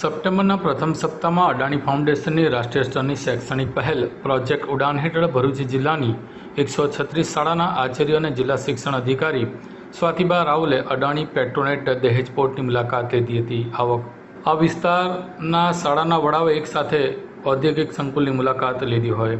સપ્ટેમ્બરના પ્રથમ સપ્તાહમાં અદાણી ફાઉન્ડેશનની રાષ્ટ્રીય સ્તરની શૈક્ષણિક પહેલ, પ્રોજેક્ટ ઉડાન હેઠળ ભરૂચ જિલ્લાની એકસો છત્રીસ શાળાના આચાર્ય અને જિલ્લા શિક્ષણ અધિકારી સ્વાતિબા રાવલે અદાણી પેટ્રોનેટ દહેજ પોર્ટની મુલાકાત લીધી હતી. આવક આ વિસ્તારના શાળાના વડાઓએ એકસાથે ઔદ્યોગિક સંકુલની મુલાકાત લીધી હોય.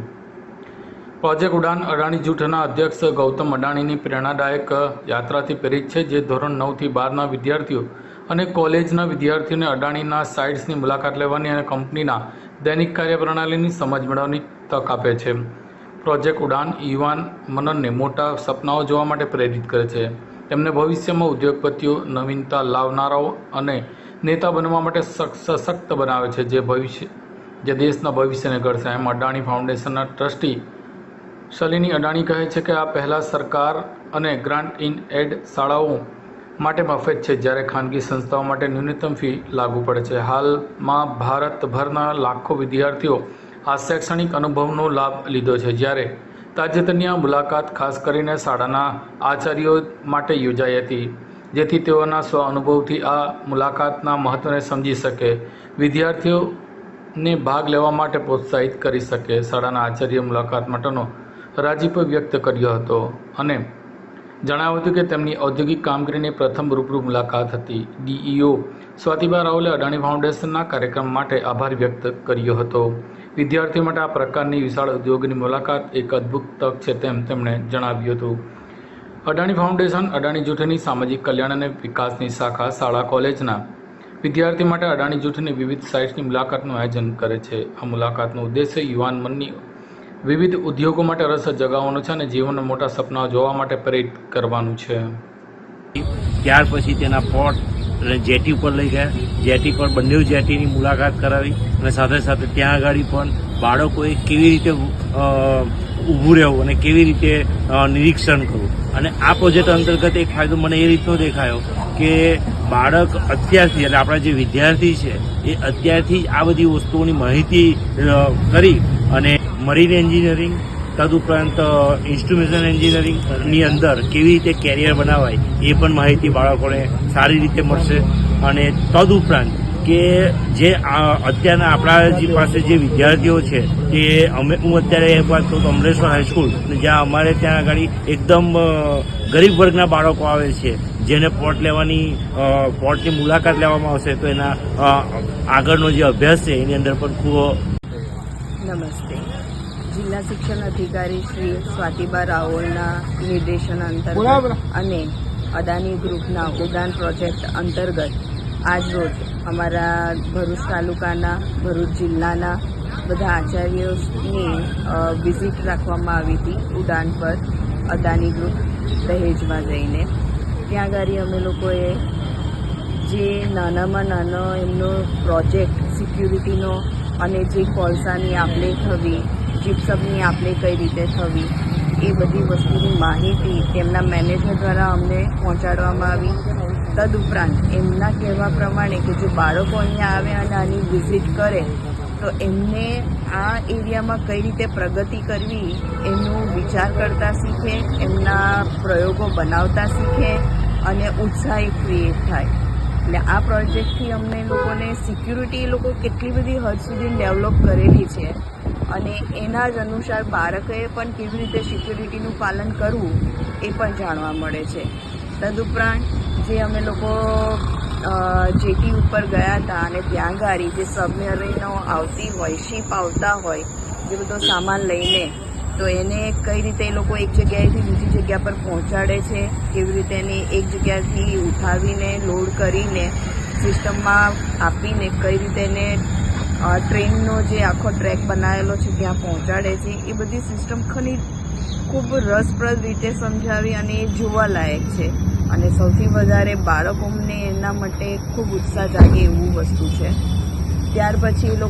પ્રોજેક્ટ ઉડાન અડાણી જૂથના અધ્યક્ષ ગૌતમ અડાણીની પ્રેરણાદાયક યાત્રાથી પ્રેરિત છે, જે ધોરણ નવથી બારના વિદ્યાર્થીઓ અને કોલેજના વિદ્યાર્થીઓને અડાણીના સાઇટ્સની મુલાકાત લેવાની અને કંપનીના દૈનિક કાર્યપ્રણાલીની સમજ મેળવવાની તક આપે છે. પ્રોજેક્ટ ઉડાન યુવાન મનનને મોટા સપનાઓ જોવા માટે પ્રેરિત કરે છે. તેમને ભવિષ્યમાં ઉદ્યોગપતિઓ, નવીનતા લાવનારાઓ અને નેતા બનવા માટે સશક્ત બનાવે છે જે ભવિષ્ય, જે દેશના ભવિષ્યને ઘડશે. એમ અડાણી ફાઉન્ડેશનના ટ્રસ્ટી શલિની અડાણી કહે છે કે આ પહેલાં સરકાર અને ગ્રાન્ટ ઇન એડ શાળાઓ માટે મફત છે, જ્યારે ખાનગી સંસ્થાઓ માટે ન્યૂનતમ ફી લાગુ પડે છે. હાલમાં ભારતભરના લાખો વિદ્યાર્થીઓ આ શૈક્ષણિક અનુભવનો લાભ લીધો છે. જ્યારે તાજેતરની આ મુલાકાત ખાસ કરીને શાળાના આચાર્યો માટે યોજાઈ હતી, જેથી તેઓના સ્વ અનુભવથી આ મુલાકાતના મહત્ત્વને સમજી શકે, વિદ્યાર્થીઓને ભાગ લેવા માટે પ્રોત્સાહિત કરી શકે. શાળાના આચાર્ય મુલાકાત માટેનો રાજીપો વ્યક્ત કર્યો હતો અને જણાવ્યું હતું કે તેમની ઔદ્યોગિક કામગીરીની પ્રથમ રૂબરૂ મુલાકાત હતી. ડીઈઓ સ્વાતિબા રાવલે અદાણી ફાઉન્ડેશનના કાર્યક્રમ માટે આભાર વ્યક્ત કર્યો હતો. વિદ્યાર્થીઓ માટે આ પ્રકારની વિશાળ ઉદ્યોગની મુલાકાત એક અદ્ભુત તક છે તેમ તેમણે જણાવ્યું હતું. અદાણી ફાઉન્ડેશન અદાણી જૂથની સામાજિક કલ્યાણ અને વિકાસની શાખા શાળા કોલેજના વિદ્યાર્થી માટે અદાણી જૂથની વિવિધ સાઇટ્સની મુલાકાતનું આયોજન કરે છે. આ મુલાકાતનો ઉદ્દેશ્ય યુવાન મનની વિવિધ ઉદ્યોગો માટે રસ જગાવવાનો છે અને જીવનના મોટા સપનાઓ જોવા માટે પ્રેરિત કરવાનું છે. ત્યાર પછી તેના પોર્ટ અને જેટી ઉપર લઈ ગયા. જેટી પર બંને જેટીની મુલાકાત કરાવી અને સાથે સાથે ત્યાં આગળ પણ બાળકોએ કેવી રીતે ઊભું રહેવું અને કેવી રીતે નિરીક્ષણ કરવું. અને આ પ્રોજેક્ટ અંતર્ગત એક ફાયદો મને એ રીતનો દેખાયો કે બાળક અત્યારથી એટલે આપણા જે વિદ્યાર્થી છે એ અત્યારથી આ બધી વસ્તુઓની માહિતી કરી અને મરીન એન્જિનિયરિંગ તદુપરાંત ઇન્સ્ટ્રુમેશન એન્જિનિયરિંગની અંદર કેવી રીતે કેરિયર બનાવાય એ પણ માહિતી બાળકોને સારી રીતે મળશે. અને તદુપરાંત કે જે અત્યારના આપણા જે પાસે જે વિદ્યાર્થીઓ છે, તે અમે, હું અત્યારે એક વાત કહું તો અમરેશ્વર હાઈસ્કૂલ જ્યાં અમારે ત્યાં આગળ એકદમ ગરીબ વર્ગના બાળકો આવે છે, જેને પોર્ટ લેવાની પોર્ટની મુલાકાત લેવામાં આવશે, તો એના આગળનો જે અભ્યાસ છે, એની અંદર પણ ખૂબ નમસ્તે. જિલ્લા શિક્ષણ અધિકારી શ્રી સ્વાતિબા રાઓલના નિર્દેશન અંતર્ગત અને અદાની ગ્રુપના ઉડાન પ્રોજેક્ટ અંતર્ગત આજરોજ અમારા ભરૂચ તાલુકાના ભરૂચ જિલ્લાના બધા આચાર્યોની વિઝિટ રાખવામાં આવી હતી ઉડાન પર અદાની ગ્રુપ દહેજમાં જઈને. ત્યાં આગળ અમે લોકોએ જે નાનામાં નાનો એમનો પ્રોજેક્ટ સિક્યુરિટીનો અને જે કોલસાની આપલે થવી, જીપ્સમની આપલે કઈ રીતે થવી, એ બધી વસ્તુની માહિતી તેમના મેનેજર દ્વારા અમને પહોંચાડવામાં આવી. તદુપરાંત એમના કહેવા પ્રમાણે કે જો બાળકો અહીંયા આવે અને આની વિઝિટ કરે, તો એમને આ એરિયામાં કઈ રીતે પ્રગતિ કરવી, એનું વિચાર કરતા શીખે, એમના પ્રયોગો બનાવતા શીખે અને ઉત્સાહિત ક્રિએટ થાય. એટલે આ પ્રોજેક્ટથી અમને લોકોને સિક્યુરિટી એ લોકો કેટલી બધી હદ સુધી ડેવલપ કરેલી છે. અને એના જ અનુસાર બાળકોએ પણ કેવી રીતે સિક્યુરિટીનું પાલન કરવું એ પણ જાણવા મળે છે. તદુપરાંત જે અમે લોકો જેટી ઉપર ગયા હતા અને ત્યાં ગાડી જે સબમરીનો આવતી હોય શીપ આવતા હોય, જે બધો સામાન લઈને તો એને કઈ રીતે એ લોકો એક જગ્યાએથી બીજી જગ્યા પર પહોંચાડે છે, કેવી રીતે એને એક જગ્યાથી ઉઠાવીને લોડ કરીને સિસ્ટમમાં આપીને, કઈ રીતે એને ટ્રેનનો જે આખો ટ્રેક બનાવેલો છે, ત્યાં પહોંચાડે છે, એ બધી સિસ્ટમ ખની ખૂબ રસપ્રદ રીતે સમજાવી અને એ જોવાલાયક છે. અને સૌથી વધારે બાળકોને એના માટે ખૂબ ઉત્સાહ જાગે એવું વસ્તુ છે. ત્યાર પછી એ લોકો